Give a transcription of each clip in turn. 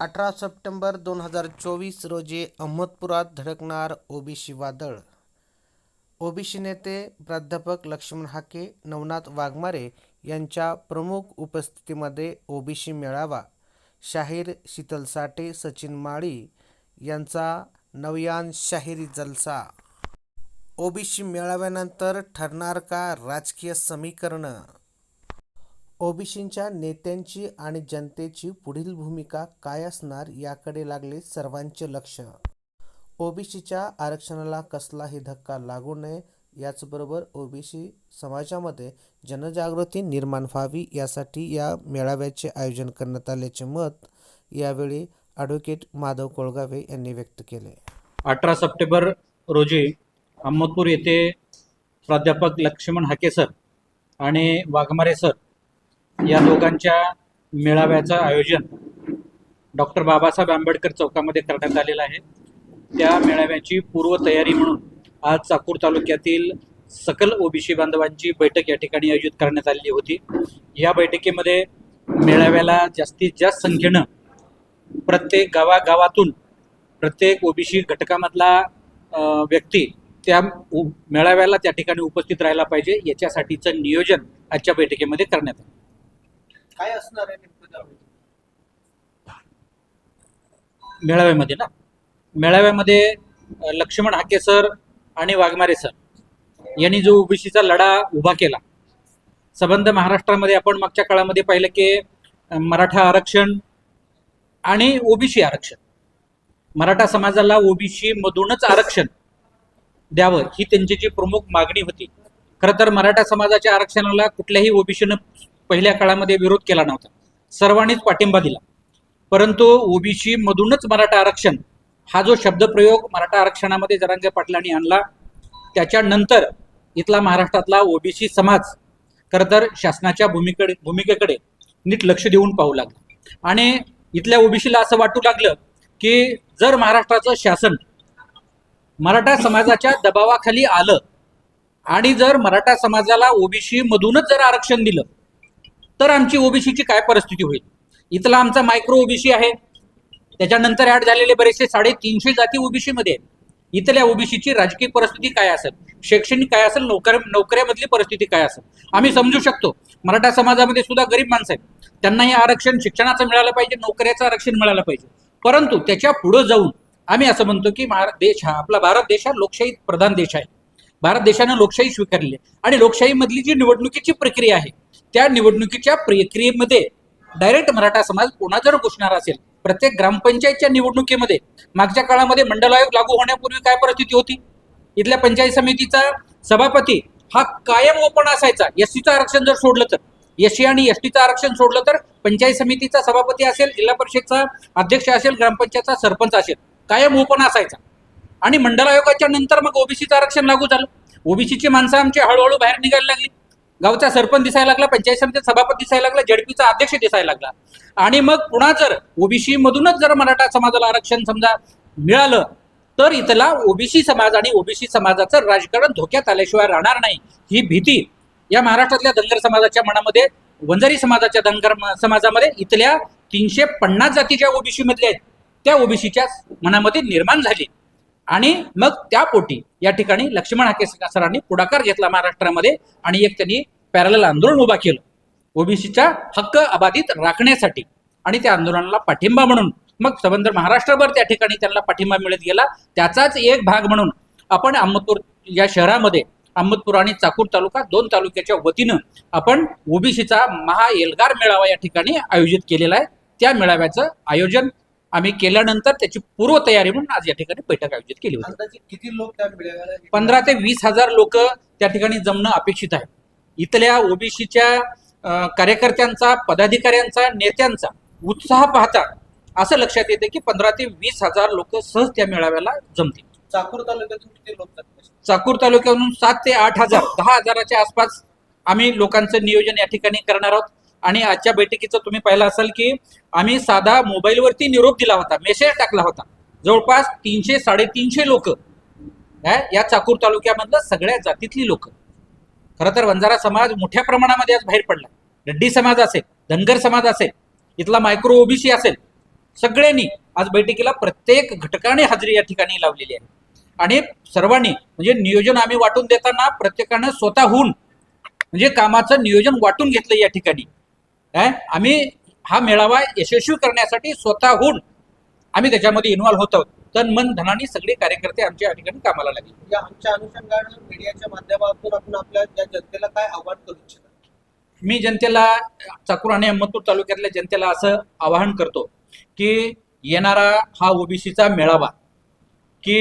अठरा सप्टेंबर दोन हजार चोवीस रोजी अहमदपुरात धडकणार ओबीसी वादळ. ओबीसी नेते प्राध्यापक लक्ष्मण हाके नवनाथ वाघमारे यांच्या प्रमुख उपस्थितीमध्ये ओबीसी मेळावा. शाहीर शीतल साठे सचिन माळी यांचा नवयान शाहिरी जलसा ओबीसी मेळाव्यानंतर ठरणार का राजकीय समीकरणं? ओबीसींच्या नेत्यांची आणि जनतेची पुढील भूमिका काय असणार याकडे लागले सर्वांचे लक्ष. ओबीसीच्या आरक्षणाला कसलाही धक्का लागू नये याचबरोबर ओबीसी समाजामध्ये जनजागृती निर्माण व्हावी यासाठी या मेळाव्याचे आयोजन करण्यात आल्याचे मत यावेळी ॲडव्होकेट माधव कोळगावे यांनी व्यक्त केले. अठरा सप्टेंबर रोजी अहमदपूर येथे प्राध्यापक लक्ष्मण हाके सर आणि वाघमारे सर या दोघांच्या मेळाव्याचं आयोजन डॉक्टर बाबासाहेब आंबेडकर चौकामध्ये करण्यात आलेलं आहे. त्या मेळाव्याची पूर्वतयारी म्हणून आज चाकूर तालुक्यातील सकल ओबीसी बांधवांची बैठक या ठिकाणी आयोजित करण्यात आलेली होती. या बैठकीमध्ये मेळाव्याला जास्तीत जास्त संख्येनं प्रत्येक गावागावातून प्रत्येक ओबीसी घटकामधला व्यक्ती त्या मेळाव्याला त्या ठिकाणी उपस्थित राहायला पाहिजे. याच्यासाठीचं नियोजन आजच्या बैठकीमध्ये करण्यात आलं. काय असणार आहे मेळाव्यामध्ये ना? मेळाव्यामध्ये लक्ष्मण हाके सर आणि वाघमारे सर यांनी जो ओबीसीचा लढा उभा केला. संबंध महाराष्ट्रामध्ये आपण मागच्या काळामध्ये पाहिलं की मराठा आरक्षण आणि ओबीसी आरक्षण. मराठा समाजाला ओबीसी मधूनच आरक्षण द्यावं ही त्यांची जी प्रमुख मागणी होती. खरं तर मराठा समाजाच्या आरक्षणाला कुठल्याही ओबीसीनं पहिल्या काळामध्ये विरोध केला नव्हता. सर्वांनीच पाठिंबा दिला. परंतु ओबीसी मधूनच मराठा आरक्षण हा जो शब्दप्रयोग मराठा आरक्षणामध्ये जरांगे पाटलांनी आणला त्याच्यानंतर इथला महाराष्ट्रातला ओबीसी समाज खरं तर शासनाच्या भूमिकडे भूमिकेकडे नीट लक्ष देऊन पाहू लागला. आणि इथल्या ओबीसीला असं वाटू लागलं की जर महाराष्ट्राचं शासन मराठा समाजाच्या दबावाखाली आलं आणि जर मराठा समाजाला ओबीसी मधूनच जर आरक्षण दिलं तर आमची ओबीसीची काय परिस्थिती होईल? इथला आमचा मायक्रो ओबीसी आहे. त्याच्यानंतर ऍड झालेले बरेचसे साडेतीनशे जाती ओबीसीमध्ये आहेत. इथल्या ओबीसीची राजकीय परिस्थिती काय असेल? शैक्षणिक काय असेल? नोकर नोकऱ्यामधली परिस्थिती काय असेल? आम्ही समजू शकतो. मराठा समाजामध्ये सुद्धा गरीब माणसं आहेत. त्यांनाही आरक्षण शिक्षणाचं मिळालं पाहिजे नोकऱ्याचं आरक्षण मिळालं पाहिजे. परंतु त्याच्या पुढं जाऊन आम्ही असं म्हणतो की महारा देश हा आपला भारत देश हा लोकशाही प्रधान देश आहे. भारत देशानं लोकशाही स्वीकारली आहे. आणि लोकशाहीमधली जी निवडणुकीची प्रक्रिया आहे त्या निवडणुकीच्या प्रक्रियेमध्ये डायरेक्ट मराठा समाज कोणा जर घुसणार असेल प्रत्येक ग्रामपंचायतच्या निवडणुकीमध्ये मागच्या काळामध्ये मंडल आयोग लागू होण्यापूर्वी काय परिस्थिती होती? इथल्या पंचायत समितीचा सभापती हा कायम ओपन असायचा. एस आरक्षण जर सोडलं तर एस आणि एस टीचं आरक्षण सोडलं तर पंचायत समितीचा सभापती असेल जिल्हा परिषदचा अध्यक्ष असेल ग्रामपंचायतचा सरपंच असेल. कायम ओपन असायचा आणि मंडल आयोगाच्या नंतर मग ओबीसीचं आरक्षण लागू झालं. ओबीसीची माणसं आमची हळूहळू बाहेर निघायला लागली. गावचा सरपंच दिसायला लागला पंचायत समितीचा सभापती दिसायला लागला जडपीचा अध्यक्ष दिसायला लागला. आणि मग पुन्हा जर ओबीसी मधूनच जर मराठा समाजाला आरक्षण समजा मिळालं तर इथला ओबीसी समाज आणि ओबीसी समाजाचं राजकारण धोक्यात आल्याशिवाय राहणार नाही. ही भीती या महाराष्ट्रातल्या धनगर समाजाच्या मनामध्ये वंजारी समाजाच्या धनगर समाजामध्ये इथल्या तीनशे पन्नास जातीच्या ओबीसी मधल्या आहेत त्या ओबीसीच्या मनामध्ये निर्माण झाली. आणि मग त्या पोटी या ठिकाणी लक्ष्मण हाके सरांनी पुढाकार घेतला महाराष्ट्रामध्ये आणि एक त्यांनी पॅरल आंदोलन उभा केलं. ओबीसीचा हक्क अबाधित राखण्यासाठी आणि त्या आंदोलनाला पाठिंबा म्हणून मग संबंध महाराष्ट्रभर त्या ठिकाणी त्यांना पाठिंबा मिळत गेला. त्याचाच एक भाग म्हणून आपण अहमदपूर या शहरामध्ये अहमदपूर आणि चाकूर तालुका दोन तालुक्याच्या वतीनं आपण ओबीसीचा महा एल्गार मेळावा या ठिकाणी आयोजित केलेला आहे. त्या मेळाव्याचं आयोजन आम्ही केल्यानंतर त्याची पूर्वतयारी म्हणून आज या ठिकाणी बैठक आयोजित केली होती. अंदाजे किती लोक पंधरा ते वीस हजार लोक त्या ठिकाणी जमणं अपेक्षित आहे. इथल्या ओबीसीच्या कार्यकर्त्यांचा पदाधिकाऱ्यांचा नेत्यांचा उत्साह पाहता असं लक्षात येते की पंधरा ते वीस हजार लोक सहज त्या मेळाव्याला जमतील. चाकूर तालुक्यातून किती लोक जातात? चाकूर तालुक्यातून सात ते आठ हजार दहा हजाराच्या आसपास आम्ही लोकांचं नियोजन या ठिकाणी करणार आहोत. आणि आजच्या बैठकीचं तुम्ही पाहिलं असाल की आम्ही साधा मोबाईलवरती निरोप दिला होता मेसेज टाकला होता. जवळपास तीनशे साडेतीनशे लोक या चाकूर तालुक्यामधलं सगळ्या जातीतली लोक. खरं तर वंजारा समाज मोठ्या प्रमाणामध्ये आज बाहेर पडला. रेड्डी समाज असेल धनगर समाज असेल इथला मायक्रो ओबीसी असेल सगळ्यांनी आज बैठकीला प्रत्येक घटकाने हजेरी या ठिकाणी लावलेली आहे. आणि सर्वांनी म्हणजे नियोजन आम्ही वाटून देताना प्रत्येकानं स्वतःहून म्हणजे कामाचं नियोजन वाटून घेतलं या ठिकाणी. काय आम्ही हा मेळावा यशस्वी करण्यासाठी स्वतःहून आम्ही त्याच्यामध्ये इन्व्हॉल्व्ह होतो तन मन धनाने सगळे कार्यकर्ते आमच्या ठिकाणी कामाला लागले. या आमच्या अनुषंगानं मीडियाच्या माध्यमातून आपण आपल्या या जनतेला काय आव्हान करू इच्छिता? मी जनतेला चाकूर आणि अहमदपूर तालुक्यातल्या जनतेला असं आवाहन करतो की येणारा हा ओबीसीचा मेळावा की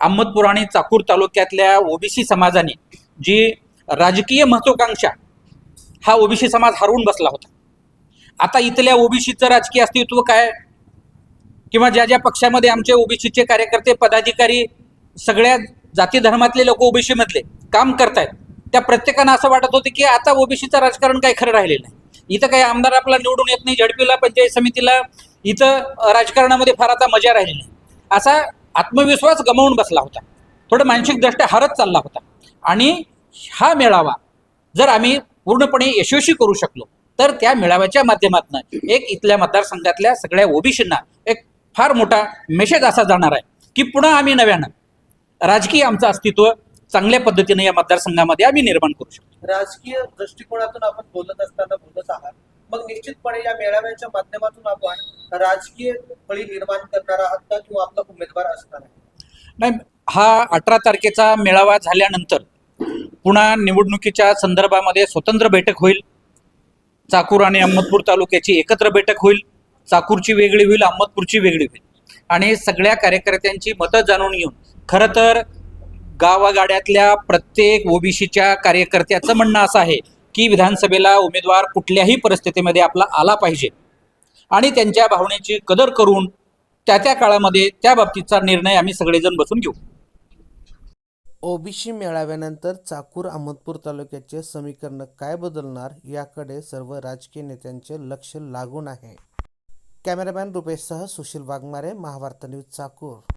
अहमदपूर आणि चाकूर तालुक्यातल्या ओबीसी समाजाने जी राजकीय महत्वाकांक्षा हा ओबीसी समाज हरवून बसला होता. आता इथल्या ओबीसीचं राजकीय अस्तित्व काय? किंवा ज्या ज्या पक्षामध्ये आमचे ओबीसीचे कार्यकर्ते पदाधिकारी सगळ्या जाती धर्मातले लोक ओबीसीमधले काम करतायत त्या प्रत्येकानं असं वाटत होतं की आता ओबीसीचं राजकारण काही खरं राहिलेलं नाही. इथं काही आमदार आपला निवडून येत नाही झडपीला पंचायत समितीला इथं राजकारणामध्ये फार आता मजा राहिली नाही. असा आत्मविश्वास गमावून बसला होता. थोडं मानसिकदृष्ट्या हरत चालला होता. आणि हा मेळावा जर आम्ही पूर्णपणे यशस्वी करू शकलो. तर त्या मेळाव्याच्या माध्यमातून एक इथल्या मतदारसंघातल्या सगळ्या ओबीसींना एक फार मोठा मेसेज असा जाणार आहे की पुन्हा आम्ही नव्यानं राजकीय आमचं अस्तित्व चांगल्या पद्धतीने या मतदारसंघामध्ये आम्ही निर्माण करू शकतो. राजकीय दृष्टिकोनातून आपण बोलत असताना बोलत आहात. मग निश्चितपणे या मेळाव्याच्या माध्यमातून आपण राजकीय फळी निर्माण करणार आहात का किंवा आपला उमेदवार असणार आहे? नाही हा अठरा तारखेचा मेळावा झाल्यानंतर पुन्हा निवडणुकीच्या संदर्भामध्ये स्वतंत्र बैठक होईल. चाकूर आणि अहमदपूर तालुक्याची एकत्र बैठक होईल. चाकूरची वेगळी होईल अहमदपूरची वेगळी होईल. आणि सगळ्या कार्यकर्त्यांची मतं जाणून घेऊन खरं तर गावागाड्यातल्या प्रत्येक ओबीसीच्या कार्यकर्त्याचं म्हणणं असं आहे की विधानसभेला उमेदवार कुठल्याही परिस्थितीमध्ये आपला आला पाहिजे. आणि त्यांच्या भावनेची कदर करून त्या त्या काळामध्ये त्या बाबतीचा निर्णय आम्ही सगळेजण बसून घेऊ. ओबीसी मेळाव्यानंतर चाकूर अहमदपूर तालुक्याचे समीकरण काय बदलणार याकडे सर्व राजकीय नेत्यांचे लक्ष लागून आहे. कॅमेरामॅन रुपेशसह सुशील वाघमारे महावार्ता न्यूज चाकूर.